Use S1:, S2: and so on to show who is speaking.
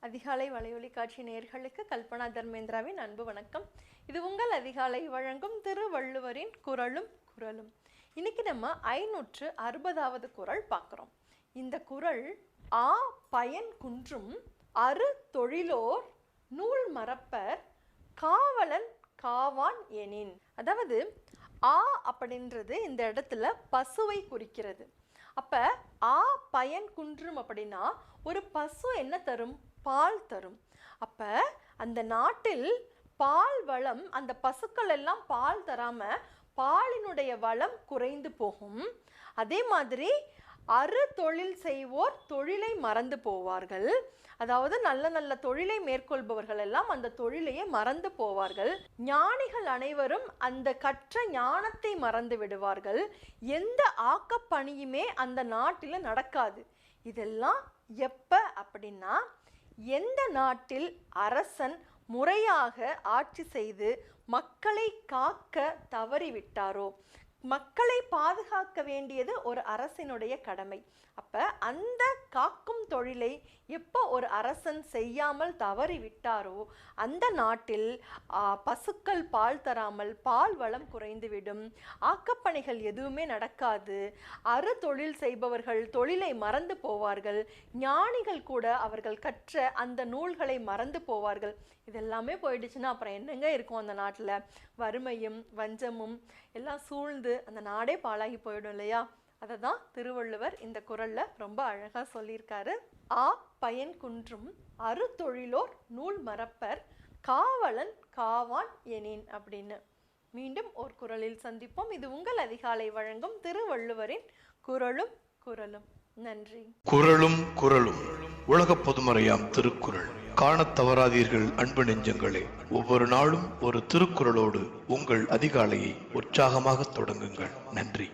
S1: அதிகாலை வலையொலி காட்சி நேர்களுக்கு கல்பனா தர்மேந்திராவின் அன்பு வணக்கம். இது உங்கள் அதிகாலை வழங்கும் திருவள்ளுவரின் குரலும் குரலும். இன்னைக்கு நம்ம ஐநூற்று அறுபதாவது குரல் பார்க்குறோம். இந்த குரல் ஆ பயன் குன்றும் அரு தொழிலோர் நூல் மறப்பர் காவலன் காவான் எனின். அதாவது ஆ அப்படின்றது இந்த இடத்துல பசுவை குறிக்கிறது. அப்ப ஆ பயன் குன்றும் அப்படின்னா ஒரு பசு என்ன தரும்? பால் தரும். அப்ப அந்த நாட்டில் பால் வளம் அந்த பசுக்கள் எல்லாம் பால் தராம பாலினுடைய வளம் குறைந்து போகும். அதே மாதிரி அறு தொழில் செய்வோர் தொழிலை மறந்து போவார்கள். அதாவது நல்ல நல்ல தொழிலை மேற்கொள்பவர்கள் எல்லாம் அந்த தொழிலையே மறந்து போவார்கள். ஞானிகள் அனைவரும் அந்த கற்ற ஞானத்தை மறந்து விடுவார்கள். எந்த ஆக்கப்பணியுமே அந்த நாட்டில் நடக்காது. இதெல்லாம் எப்போ அப்படின்னா எந்த நாட்டில் அரசன் முறையாக ஆட்சி செய்து மக்களை காக்க தவறிவிட்டாரோ மக்களை பாதுகாக்க வேண்டியது ஒரு அரசினுடைய கடமை. அப்போ அந்த காக்கும் தொழிலை எப்போ ஒரு அரசன் செய்யாமல் தவறி விட்டாரோ அந்த நாட்டில் பசுக்கள் பால் தராமல் பால் வளம் குறைந்துவிடும். ஆக்கப்பணிகள் எதுவுமே நடக்காது. அறு தொழில் செய்பவர்கள் தொழிலை மறந்து போவார்கள். ஞானிகள் கூட அவர்கள் கற்ற அந்த நூல்களை மறந்து போவார்கள். இதெல்லாமே போயிடுச்சுன்னா அப்புறம் என்னங்க இருக்கும் அந்த நாட்டில்? வறுமையும் வஞ்சமும் எல்லாம் சூழ்ந்து பொழுது அந்த நாடே பாழாகி போயிடும் இல்லையா? அதை தான் திருவள்ளுவர் இந்த குரலில் ரொம்ப அழகாக சொல்லியிருக்காரு. ஆ பயன் குன்றும் அறு தொழிலோர் நூல் மறப்பர் காவலன் காவான் எனின் அப்படின்னு. மீண்டும் ஒரு குரலில் சந்திப்போம். இது உங்கள் அதிகாலை வழங்கும் திருவள்ளுவரின் குரலும் குரலும். நன்றி.
S2: குரலும் குரலும் உலக பொதுமறையாம் திருக்குறள். காணத் தவறாதீர்கள் அன்பு நெஞ்சங்களே. ஒவ்வொரு நாளும் ஒரு திருக்குறளோடு உங்கள் அதிகாலையை உற்சாகமாக தொடங்குங்கள். நன்றி.